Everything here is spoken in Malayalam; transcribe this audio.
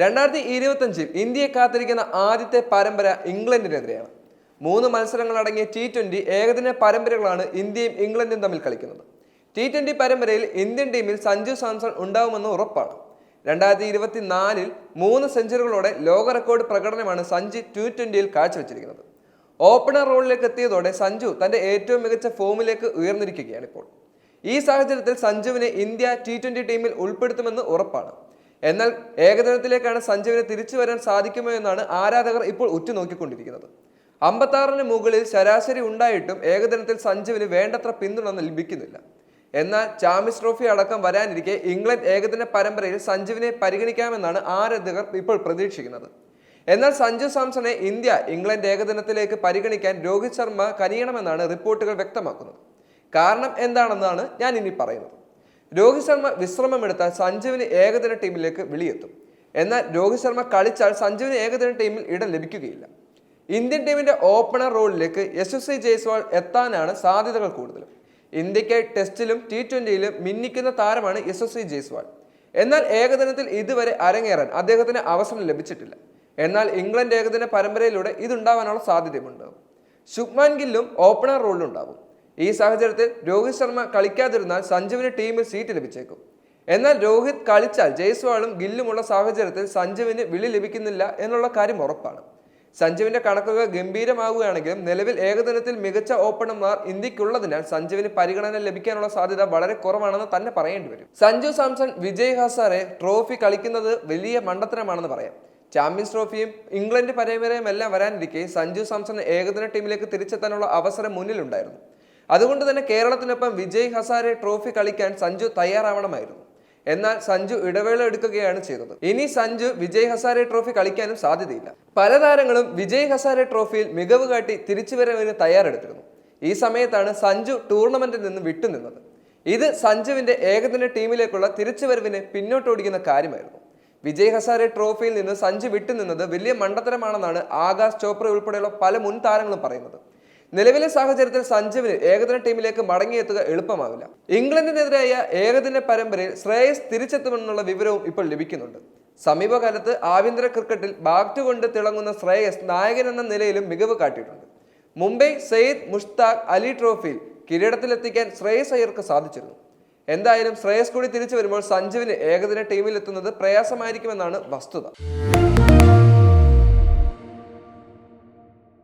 രണ്ടായിരത്തി ഇരുപത്തഞ്ചിൽ ഇന്ത്യയെ കാത്തിരിക്കുന്ന ആദ്യത്തെ പരമ്പര ഇംഗ്ലണ്ടിനെതിരെയാണ്. മൂന്ന് മത്സരങ്ങളടങ്ങിയ ടി ട്വന്റി ഏകദിന പരമ്പരകളാണ് ഇന്ത്യയും ഇംഗ്ലണ്ടും തമ്മിൽ കളിക്കുന്നത്. ടി ട്വന്റി പരമ്പരയിൽ ഇന്ത്യൻ ടീമിൽ സഞ്ജു സാംസൺ ഉണ്ടാവുമെന്ന് ഉറപ്പാണ്. രണ്ടായിരത്തി ഇരുപത്തി നാലിൽ മൂന്ന് സെഞ്ചുറികളോടെ ലോക റെക്കോർഡ് പ്രകടനമാണ് സഞ്ജു ടു ട്വന്റിയിൽ കാഴ്ചവെച്ചിരിക്കുന്നത്. ഓപ്പണർ റോളിലേക്ക് എത്തിയതോടെ സഞ്ജു തന്റെ ഏറ്റവും മികച്ച ഫോമിലേക്ക് ഉയർന്നിരിക്കുകയാണ് ഇപ്പോൾ. ഈ സാഹചര്യത്തിൽ സഞ്ജുവിനെ ഇന്ത്യ ടി ട്വന്റി ടീമിൽ ഉൾപ്പെടുത്തുമെന്ന് ഉറപ്പാണ്. എന്നാൽ ഏകദിനത്തിലേക്കാണ് സഞ്ജുവിന് തിരിച്ചു വരാൻ സാധിക്കുമോ എന്നാണ് ആരാധകർ ഇപ്പോൾ ഉറ്റുനോക്കിക്കൊണ്ടിരിക്കുന്നത്. അമ്പത്താറിന് മുകളിൽ ശരാശരി ഉണ്ടായിട്ടും ഏകദിനത്തിൽ സഞ്ജുവിന് വേണ്ടത്ര പിന്തുണ ലഭിക്കുന്നില്ല. എന്നാൽ ചാമ്പ്യൻസ് ട്രോഫി അടക്കം വരാനിരിക്കെ ഇംഗ്ലണ്ട് ഏകദിന പരമ്പരയിൽ സഞ്ജുവിനെ പരിഗണിക്കാമെന്നാണ് ആരാധകർ ഇപ്പോൾ പ്രതീക്ഷിക്കുന്നത്. എന്നാൽ സഞ്ജു സാംസണെ ഇന്ത്യ ഇംഗ്ലണ്ട് ഏകദിനത്തിലേക്ക് പരിഗണിക്കാൻ രോഹിത് ശർമ്മ കനിയണമെന്നാണ് റിപ്പോർട്ടുകൾ വ്യക്തമാക്കുന്നത്. കാരണം എന്താണെന്നാണ് ഞാൻ ഇനി പറയുന്നത്. രോഹിത് ശർമ്മ വിശ്രമമെടുത്താൽ സഞ്ജുവിന് ഏകദിന ടീമിലേക്ക് വിളിയെത്തും. എന്നാൽ രോഹിത് ശർമ്മ കളിച്ചാൽ സഞ്ജുവിന് ഏകദിന ടീമിൽ ഇടം ലഭിക്കുകയില്ല. ഇന്ത്യൻ ടീമിന്റെ ഓപ്പണർ റോളിലേക്ക് യശസ്വി ജയ്സ്വാൾ എത്താനാണ് സാധ്യതകൾ കൂടുതലും. ഇന്ത്യയ്ക്ക് ടെസ്റ്റിലും ടി ട്വന്റിയിലും മിന്നിക്കുന്ന താരമാണ് യശസ്വി ജയ്സ്വാൾ. എന്നാൽ ഏകദിനത്തിൽ ഇതുവരെ അരങ്ങേറാൻ അദ്ദേഹത്തിന് അവസരം ലഭിച്ചിട്ടില്ല. എന്നാൽ ഇംഗ്ലണ്ട് ഏകദിന പരമ്പരയിലൂടെ ഇതുണ്ടാവാനുള്ള സാധ്യതയുണ്ട് ശുഭ്മാൻ ഗില്ലും ഓപ്പണർ റോളിലുണ്ടാവും ഈ സാഹചര്യത്തിൽ രോഹിത് ശർമ്മ കളിക്കാതിരുന്നാൽ സഞ്ജുവിന് ടീമിൽ സീറ്റ് ലഭിച്ചേക്കും. എന്നാൽ രോഹിത് കളിച്ചാൽ ജയ്സ്വാളും ഗില്ലുമുള്ള സാഹചര്യത്തിൽ സഞ്ജുവിന് വിളി ലഭിക്കുന്നില്ല എന്നുള്ള കാര്യം ഉറപ്പാണ്. സഞ്ജുവിന്റെ കണക്കുകൾ ഗംഭീരമാവുകയാണെങ്കിലും നിലവിൽ ഏകദിനത്തിൽ മികച്ച ഓപ്പണർമാർ ഇന്ത്യക്കുള്ളതിനാൽ സഞ്ജുവിന് പരിഗണന ലഭിക്കാനുള്ള സാധ്യത വളരെ കുറവാണെന്ന് തന്നെ പറയേണ്ടി വരും. സഞ്ജു സാംസൺ വിജയ് ഹസാറെ ട്രോഫി കളിക്കുന്നത് വലിയ മണ്ടത്തരമാണെന്ന് പറയാം. ചാമ്പ്യൻസ് ട്രോഫിയും ഇംഗ്ലണ്ട് പരമ്പരയും എല്ലാം വരാനിരിക്കെ സഞ്ജു സാംസൺ ഏകദിന ടീമിലേക്ക് തിരിച്ചെത്താനുള്ള അവസരം മുന്നിലുണ്ടായിരുന്നു. അതുകൊണ്ട് തന്നെ കേരളത്തിനൊപ്പം വിജയ് ഹസാരെ ട്രോഫി കളിക്കാൻ സഞ്ജു തയ്യാറാവണമായിരുന്നു. എന്നാൽ സഞ്ജു ഇടവേള എടുക്കുകയാണ് ചെയ്തത്. ഇനി സഞ്ജു വിജയ് ഹസാരെ ട്രോഫി കളിക്കാനും സാധ്യതയില്ല. പല താരങ്ങളും വിജയ് ഹസാരെ ട്രോഫിയിൽ മികവ് കാട്ടി തിരിച്ചുവരവിന് തയ്യാറെടുത്തിരുന്നു. ഈ സമയത്താണ് സഞ്ജു ടൂർണമെന്റിൽ നിന്ന് വിട്ടുനിന്നത് ഇത് സഞ്ജുവിന്റെ ഏകദിന ടീമിലേക്കുള്ള തിരിച്ചുവരവിനെ പിന്നോട്ടോടിക്കുന്ന കാര്യമായിരുന്നു. വിജയ് ഹസാരെ ട്രോഫിയിൽ നിന്ന് സഞ്ജു വിട്ടുനിന്നത് വലിയ മണ്ടത്തരമാണെന്നാണ് ആകാശ് ചോപ്ര ഉൾപ്പെടെയുള്ള പല മുൻ താരങ്ങളും പറയുന്നത്. നിലവിലെ സാഹചര്യത്തിൽ സഞ്ജുവിന് ഏകദിന ടീമിലേക്ക് മടങ്ങിയെത്തുക എളുപ്പമാവില്ല. ഇംഗ്ലണ്ടിനെതിരായ ഏകദിന പരമ്പരയിൽ ശ്രേയസ് തിരിച്ചെത്തുമെന്നുള്ള വിവരവും ഇപ്പോൾ ലഭിക്കുന്നുണ്ട്. സമീപകാലത്ത് ആഭ്യന്തര ക്രിക്കറ്റിൽ ബാറ്റ് കൊണ്ട് തിളങ്ങുന്ന ശ്രേയസ് നായകൻ എന്ന നിലയിലും മികവ് കാട്ടിയിട്ടുണ്ട്. മുംബൈ സെയ്ദ് മുഷ്താഖ് അലി ട്രോഫിയിൽ കിരീടത്തിലെത്തിക്കാൻ ശ്രേയസ് അയ്യർക്ക് സാധിച്ചിരുന്നു. എന്തായാലും ശ്രേയസ് കൂടി തിരിച്ചു വരുമ്പോൾ സഞ്ജുവിന് ഏകദിന ടീമിലെത്തുന്നത് പ്രയാസമായിരിക്കുമെന്നാണ് വസ്തുത.